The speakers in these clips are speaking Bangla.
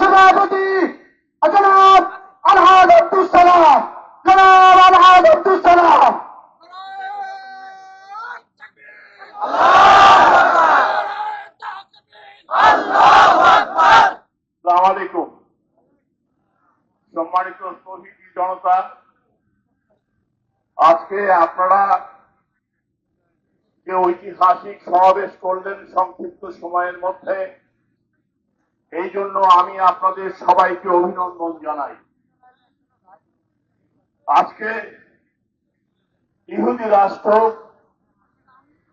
সভাপতি, জনাব আলহাদ জনাব আলহাদ সম্মানিত শহীদ জনতা, আজকে আপনারা যে ঐতিহাসিক সমাবেশ করলেন সংক্ষিপ্ত সময়ের মধ্যে এই জন্য আমি আপনাদের সবাইকে অভিনন্দন জানাই। আজকে ইহুদি রাষ্ট্র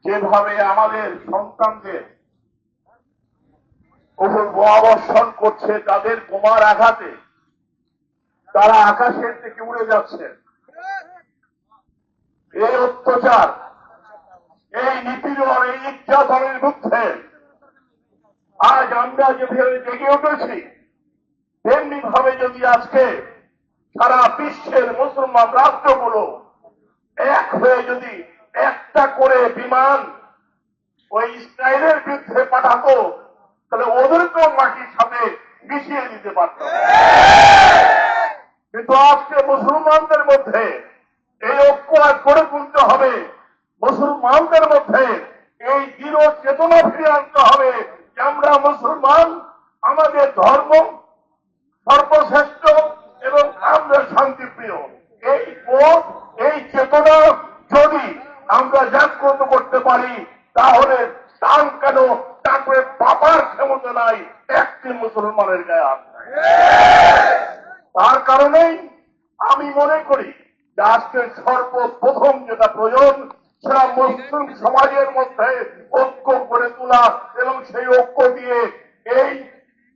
যেভাবে আমাদের সন্তানদের উপর বোমাবর্ষণ করছে, তাদের বোমার আঘাতে তারা আকাশের থেকে উড়ে যাচ্ছে। এই অত্যাচার, এই নিপীড়ন, এই নির্যাতনের বিরুদ্ধে আজ আমরা যেভাবে জেগে উঠেছি তেমনি ভাবে যদি আজকে সারা বিশ্বের মুসলমান রাষ্ট্রগুলো এক হয়ে যদি একটা করে বিমান ওই ইসরায়েলের বিরুদ্ধে পাঠাতো, তাহলে ওদেরকেও মাটির সাথে মিশিয়ে দিতে পারত। কিন্তু আজকে মুসলমানদের মধ্যে এই ঐক্য গড়ে তুলতে হবে। মুসলমানদের মধ্যে এই দৃঢ় চেতনা ফিরে আনতে হবে। মুসলমান, আমাদের ধর্ম সর্বশ্রেষ্ঠ এবং আমরা শান্তিপ্রিয়। এই বোধ, এই চেতনা যদি আমরা জাগ্রত করতে পারি, তাহলে টান কেন তারপরে পাপার ক্ষমতা নাই, একটি মুসলমানের গায়ে তার কারণেই আমি মনে করি যে সর্বপ্রথম যেটা প্রয়োজন, সেটা মুসলিম সমাজের মধ্যে ঐক্য করে তোলা এবং সেই ঐক্য দিয়ে এই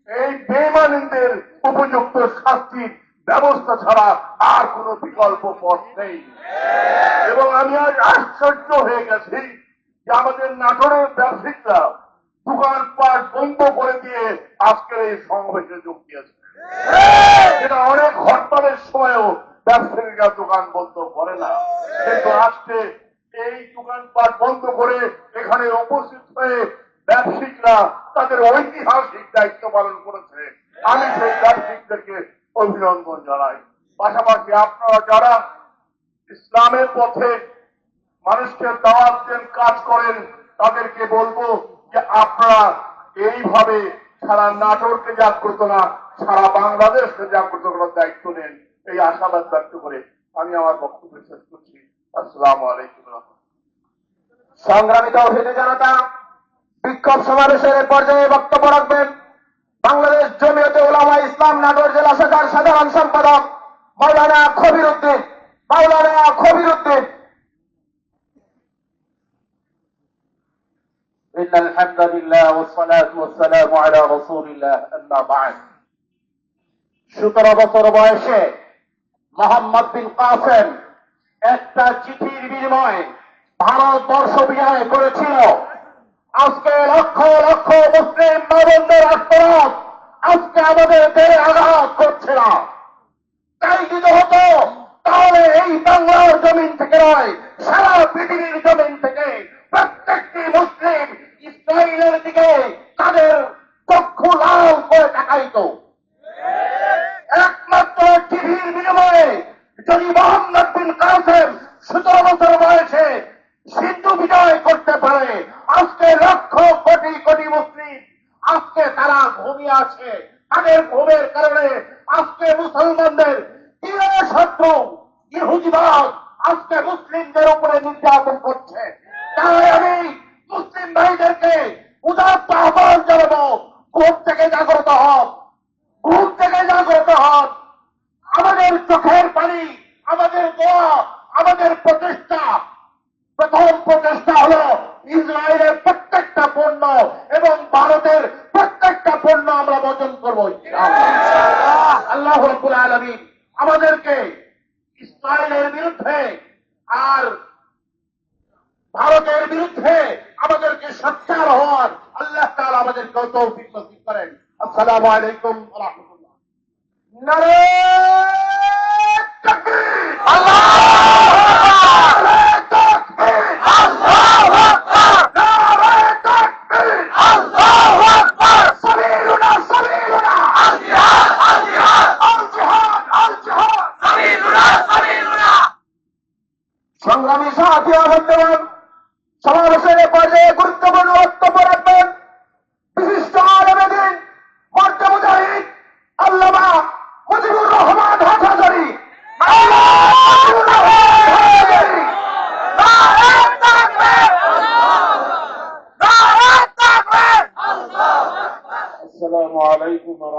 এই বেমানিদের উপযুক্ত শাস্তির ব্যবস্থা ছাড়া আর কোনো বিকল্প পথ নেই। এবং আমি আজ আশ্চর্য হয়ে গেছি যে আমাদের নাটোরের ব্যবসায়িকরা দোকানপাট বন্ধ করে দিয়ে আজকের এই সমাবেশে যোগ দিয়েছে। যেটা অনেক হরতালের সময়ও ব্যবসায়ীরা দোকান বন্ধ করে না। কিন্তু আজকে এই দোকানপাট বন্ধ করে এখানে উপস্থিত হয়ে ব্যবসায়িকরা তাদের ঐতিহাসিক দায়িত্ব পালন করেছে। আমি সেই ব্যবসায়িকদেরকে অভিনন্দন জানাই। পাশাপাশি আপনারা যারা ইসলামের পথে মানুষকে দাওয়াত দেন, কাজ করেন, তাদেরকে বলব যে আপনারা এইভাবে সারা নাটোরকে জাগ্রত না, সারা বাংলাদেশকে জাগ্রত করার দায়িত্ব নেন। এই আশাবাদ ব্যক্ত করে আমি আমার বক্তব্য শেষ করছি। আসসালামু আলাইকুম অভিযোগ জনতা বিক্ষোভ সমাবেশের এ পর্যায়ে বক্তব্য রাখবেন বাংলাদেশ জমিয়তে ওলামা ইসলাম নাটোর জেলা শাখার সাধারণ সম্পাদক মাওলানা খবির উদ্দিন মাওলানা খবির উদ্দিন إن الحمد لله والصلاة والسلام على رسول الله أما بعد সতেরো বছর বয়সে মোহাম্মদ বিন কাসেম একটা চিঠির বিনিময়ে ভারতবর্ষ বিজয় করেছিল নরেন্দ্র আত্মরাজ আজকে আমাদের দেহে আঘাত করছে না তাই যদি হতো, তাহলে এই বাংলার জমিন থেকে নয়, সারা পৃথিবীর জমিন থেকে প্রত্যেকটি মুসলিম ইসরায়েলের দিকে তাদের চক্ষু লাল করে তাকাইত একমাত্র টিভির বিনিময়ে যদি মোহাম্মদ বিন কাসেম সতেরো বছর বয়সে সিন্ধু বিজয় করতে পারে আজকে লক্ষ কোটি কোটি মুসলিম আজকে তারা ঘুমিয়ে আছে তাদের ঘুমের কারণে আজকে মুসলমানদের প্রিয় শত্রু ইহুদিবাদ আজকে মুসলিমদের উপরে নির্যাতন করছে তাই আমি মুসলিম ভাইদেরকে উদাত্ত আহ্বান জানাব ঘুম থেকে জাগ্রত হন ঘুম থেকে জাগ্রত হন আমাদের চোখের পানি আমাদের দোয়া আমাদের প্রচেষ্টা প্রথম প্রচেষ্টা হলো ইসরায়েলের প্রত্যেকটা পণ্য এবং ভারতের প্রত্যেকটা পণ্য আমরা বর্জন আল্লাহ। আমাদেরকে ইসরায়েলের বিরুদ্ধে আর ভারতের বিরুদ্ধে আমাদেরকে সচ্চার হওয়ার আল্লাহ তালা আমাদেরকে তৌফিক নসিব করেন। আসসালামু আলাইকুম।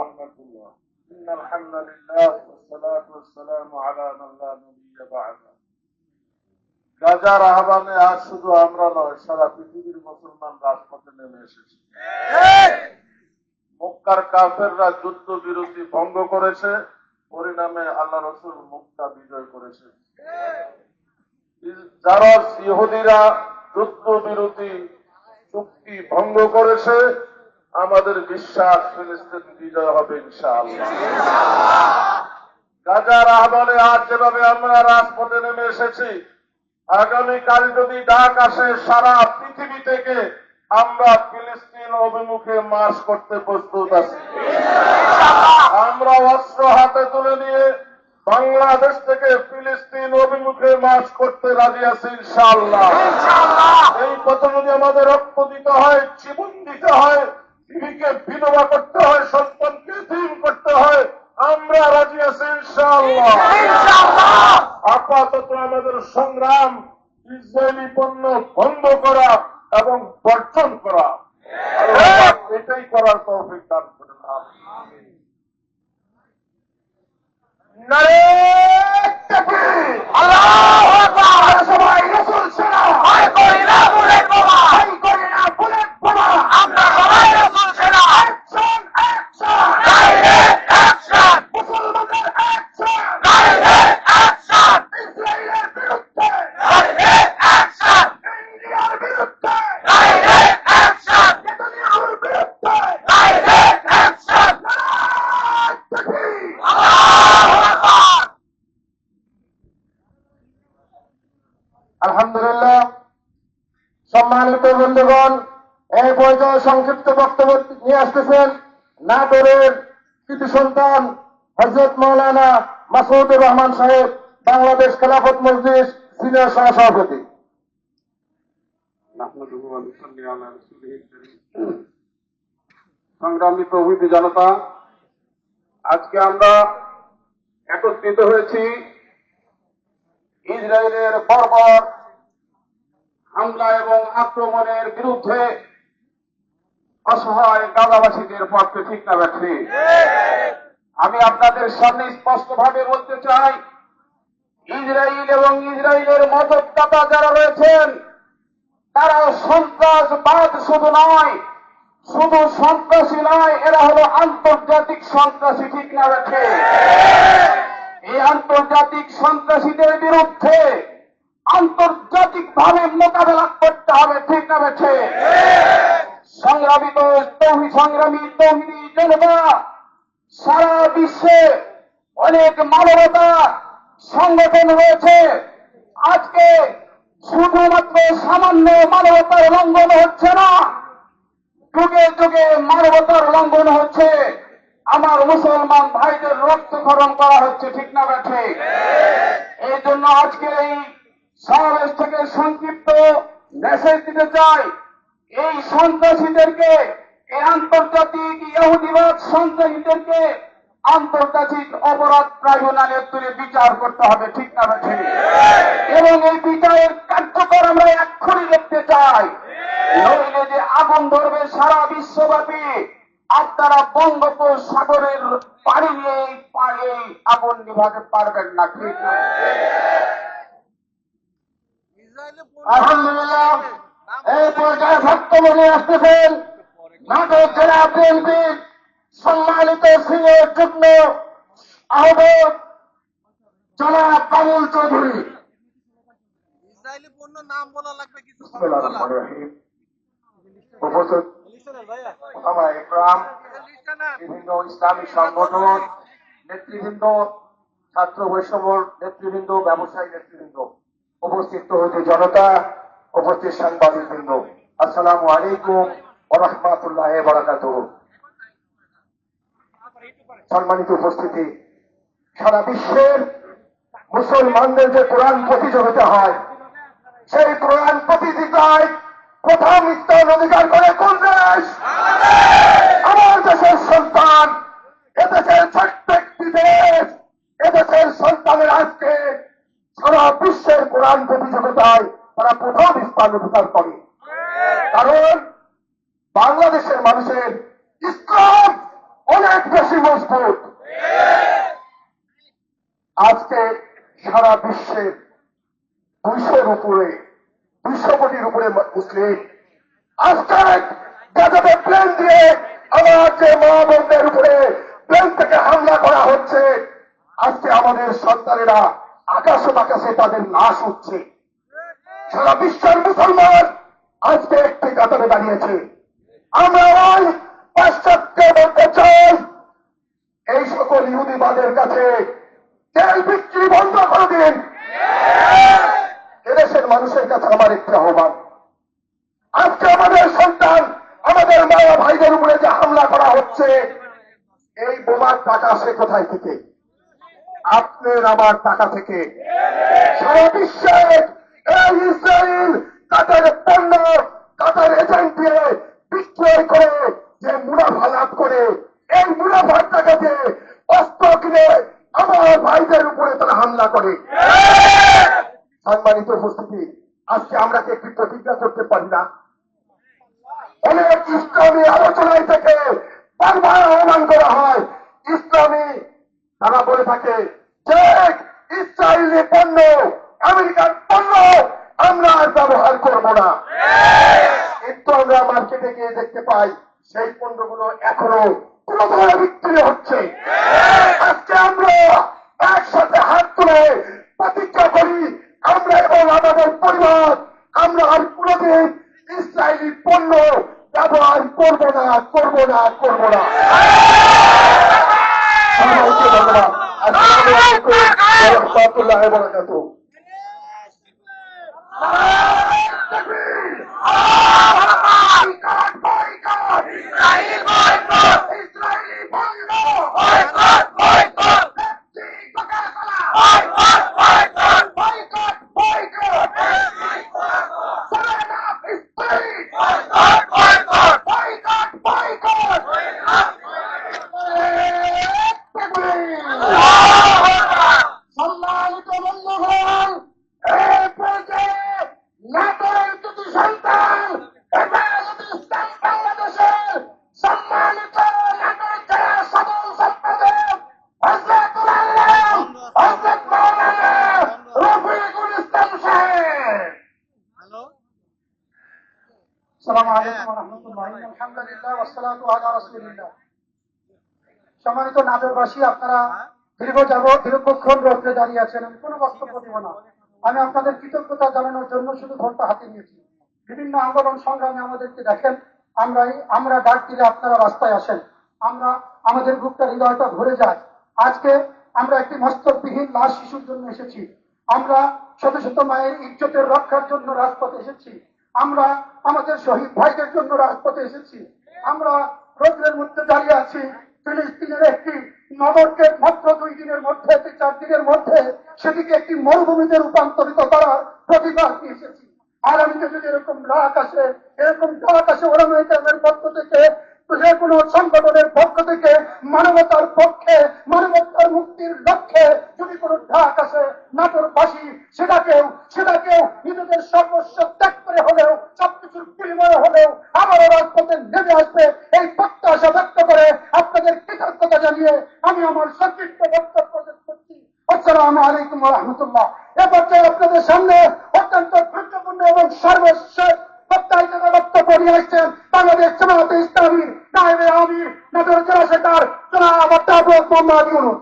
إن الحمد لله والصلاة والسلام على من لا نبي بعده গাজার আহ্বানে আজ শুধু আমরা নয় সারা পৃথিবীর মুসলমান রাজপথে নেমে এসেছি মক্কার কাফেররা যুদ্ধ বিরতি ভঙ্গ করেছে পরিণামে আল্লাহ রসুল মুক্তা বিজয় করেছে যারা ইহুদিরা যুদ্ধ বিরতি চুক্তি ভঙ্গ করেছে আমাদের বিশ্বাস ফিলিস্তিন বিজয় হবে ইনশাআল্লাহ। গাজার আজ যেভাবে আমরা রাজপথে নেমে এসেছি, আগামীকাল যদি ডাক আসে, সারা পৃথিবী থেকে আমরা ফিলিস্তিন অভিমুখে মাস করতে প্রস্তুত আছি। আমরা অস্ত্র হাতে তুলে নিয়ে বাংলাদেশ থেকে ফিলিস্তিন অভিমুখে মাস করতে রাজি আছি ইনশাআল্লাহ। এই কথা যদি আমাদের রক্ত দিতে হয়, জীবন দিতে হয় স্ত্রীকে বিধবা করতে হয় সন্তানকে দিন করতে হয় আমরা রাজি আছি ইনশাআল্লাহ। আপাতত আমাদের সংগ্রাম ইসরায়েলি পণ্য বন্ধ করা এবং বর্জন করা। এটাই করার তৌফিক দান করেন আমিন। নারে আলহামদুলিল্লাহ। সম্মানিত বন্ধুগণ, এই পর্যায়ে সংক্ষিপ্ত বক্তব্য নিয়ে আসতেছেন নাটোরের কৃতি সন্তান হজরত মৌলানা মাসুদুর রহমান সাহেব, বাংলাদেশ খেলাফত মসজিদ সিনিয়র সহসভাপতি সংগ্রামী প্রভৃতি জনতা, আজকে আমরা একত্রিত হয়েছি ইসরায়েলের বর্বর হামলা এবং আক্রমণের বিরুদ্ধে অসহায় গাজাবাসীদের পক্ষে ঠিক না ব্যক্তি। আমি আপনাদের সামনে স্পষ্টভাবে বলতে চাই, ইসরায়েল এবং ইসরায়েলের মদতদাতা যারা রয়েছেন, তারা সন্ত্রাসবাদ শুধু নয়, শুধু সন্ত্রাসী নয়, এরা হলো আন্তর্জাতিক সন্ত্রাসী, ঠিক না রাখে আন্তর্জাতিক সন্ত্রাসীদের বিরুদ্ধে আন্তর্জাতিক ভাবে মোকাবেলা করতে হবে, ঠিক না বেছে সংগ্রামিত তৌহি সংগ্রামী তৌহিদি জনতা, সারা বিশ্বে অনেক মানবতা সংগঠন রয়েছে আজকে শুধুমাত্র সামান্য মানবতার লঙ্ঘন হচ্ছে না, যুগে যুগে মানবতার লঙ্ঘন হচ্ছে। আমার মুসলমান ভাইদের রক্তক্ষরণ করা হচ্ছে ঠিক না ব্যাঠে এই জন্য আজকে এই সমাবেশ থেকে সংক্ষিপ্ত মেসেজ দিতে চাই। এই সন্ত্রাসীদেরকে এই আন্তর্জাতিক ইহুদিবাদ সন্ত্রাসীদেরকে আন্তর্জাতিক অপরাধ ট্রাইব্যুনালের তুলে বিচার করতে হবে ঠিক না ব্যাঠে এবং এই বিচারের কার্যকর আমরা এক্ষুনি দেখতে চাই। নইলে যে আগুন ধরবে সারা বিশ্বব্যাপী। আপনারা বঙ্গোপসাগরের পানি নিয়ে এই পা- এই আগুন নিভাতে পারবেন না ঠিক না? আলহামদুলিল্লাহ এই পর্যায়ে বক্তব্য নিয়ে আসতেছেন নাটক জেলা বিএনপির সম্মানিত সিনিয়র যুগ্ম আহ্বায়ক জনাব কামুল চৌধুরী। ইসরায়েলি পণ্য নাম বলা লাগবে কিছু বিসমিল্লাহির রহমানির রহিম। উপস্থিত বিভিন্ন সংগঠন, নেতৃবৃন্দ, ছাত্র বৈষম্য নেতৃবৃন্দ, ব্যবসায়ী নেতৃবৃন্দ উপস্থিত জনতা, উপস্থিত আসসালামু আলাইকুম সম্মানিত উপস্থিতি, সারা বিশ্বের মুসলমানদের যে কোরআন প্রতিযোগিতা হয়, সেই কোরআন প্রতিযোগিতায় প্রথম মৃত্যুর অধিকার করে কোন দেশ? আমার দেশের সন্তান এদেশের একটি দেশ এদেশের সন্তানের আজকে সারা বিশ্বের কোরআন প্রতিযোগিতায় তারা প্রথম স্থান অধিকার করে কারণ বাংলাদেশের মানুষের ইসলাম অনেক বেশি মজবুত আজকে সারা বিশ্বের দুইশোর উপরে দুইশো কোটির উপরে মুসলিম আজকে গাজাতে প্লেন দিয়ে আমার যে মা বোনদের উপরে প্লেন থেকে হামলা করা হচ্ছে আমাদের সন্তানেরা আকাশ বাকাশে তাদের লাশ উঠছে। সারা বিশ্বের মুসলমান আজকে একটি কাতারে দাঁড়িয়েছে। আমরা এই সকল ইহুদিবাদের কাছে তেল বিক্রি বন্ধ করে দিন। এদেশের মানুষের কাছে আমার একটি আহ্বান। আজকে আমাদের সন্তান, আমাদের মা ভাইদের উপরে যে হামলা করা হচ্ছে, এই বোমার টাকা সে কোথায় থেকে? আপনার আমার টাকা থেকে। সারা বিশ্বে এই ইসরায়েল কাতার পণ্য, কাতার এজেন্ট দিয়ে বিক্রয় করে যে মুনাফা লাভ করে, এই মুনাফার টাকা দিয়ে অস্ত্র কিনে আমার ভাইদের উপরে তারা হামলা করে। সম্মানিত উপস্থিতি, আজকে আমরা কি একটি প্রতিজ্ঞা করতে পারি না? অনেক ইসলামী আলোচনায় থেকে বারবার আহ্বান করা হয়, ইসলামী তারা বলে থাকে যে ইসরায়েলি পণ্য, আমেরিকার পণ্য, আমরা আর ব্যবহার করব না। কিন্তু আমরা মার্কেটে গিয়ে দেখতে পাই, সেই পণ্যগুলো এখনও পুরোপুরি বিক্রি হচ্ছে। আজকে আমরা একসাথে হাত তুলে প্রতিজ্ঞা করি, আমরা এবং আমাদের পরিবার, আমরা আর কোনোদিন ইসরায়েলি পণ্য ব্যবহার করব না করব না করব না। সবাইকে ধন্যবাদ আসসালামু আলাইকুম ওয়া রাহমাতুল্লাহি ওয়া বারাকাতুহু সম্মানিত বন্ধুগণ এই পর্যায়ে নাটোরের দুটি সন্তান হেফাজত ইসলাম বাংলাদেশের সম্মানিত নাটোর জেলা সদর সম্পাদক হজরতুল আল্লাহ হজরত মাওলানা রফিকুল ইসলাম সাহেব হ্যালো আসসালামু আলাইকুম রহমতুল্লাহ আলহামদুলিল্লাহ ওয়াসসালাতু আলা রাসূলিল্লাহ সম্মানিত নাটোরবাসী আপনারা দীর্ঘ যাব দীর্ঘক্ষণ রোদ্রে দাঁড়িয়ে আছেন, আমি কোনো বক্তব্য দিব না। আমি আপনাদের কৃতজ্ঞতা জানানোর জন্য শুধু ঘণ্টা হাতে নিয়েছি। বিভিন্ন আন্দোলন সংগ্রামে আমাদেরকে দেখেন আমরা আমরা ডাক দিলে আপনারা রাস্তায় আসেন। আমরা আমাদের বুকটা হৃদয়টা ভরে যায়। আজকে আমরা একটি মস্তকবিহীন লাশ শিশুর জন্য এসেছি। আমরা শত শত মায়ের ইজ্জতের রক্ষার জন্য রাজপথে এসেছি। আমরা আমাদের শহীদ ভাইদের জন্য রাজপথে এসেছি। আমরা রোদ্রের মধ্যে দাঁড়িয়ে আছি। ফিলিস্তিনের একটি নগরকে মাত্র দুই দিনের মধ্যে চার দিনের মধ্যে সেটিকে একটি মরুভূমিতে রূপান্তরিত করার প্রতিবাদ নিয়ে এসেছি। আগামীতে যদি এরকম ডাক আসে এরকম ডাক আসে ওরামের পক্ষ থেকে যে কোনো সংগঠনের পক্ষ থেকে মানবতার পক্ষে, মানবতার মুক্তির লক্ষ্যে যদি কোনো ডাক আসে, নাটোরবাসী, সেটাকেও সেটাকেও নিজেদের সর্বস্ব ত্যাগ করে হলেও, সবকিছুর বিনিময়ে হলেও আবারও রাজপথে নেমে আসবে এই প্রত্যাশা ব্যক্ত করে আপনাদের কৃতজ্ঞতা জানিয়ে আমি আমার সংক্ষিপ্ত বক্তব্য করছি। আসসালামু আলাইকুম রহমতুল্লাহ। এ পর্যায়ে আপনাদের সামনে অত্যন্ত গুরুত্বপূর্ণ এবং সর্বশেষ প্রত্যাশিত বক্তব্য নিয়ে আসছেন বাংলাদেশ জামাতে ইসলামী নায়েবে আমির নজর জেলা সেকার জনাব আব্বাস মোহাম্মদ ইউনুস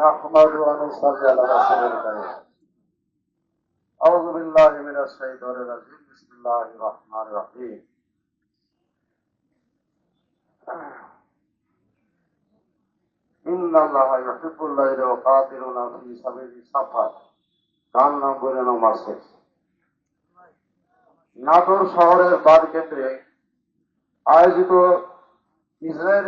نحمد ونصلي على رسول الكريم أعوذ بالله من الشيطان الرجيم بسم الله الرحمن الرحيم إن الله يحب الليل وقاتلون في سبيل سفر কার নাম বলে মাসে নাটোর শহরের বার কেন্দ্রে আয়োজিত ইসরায়েল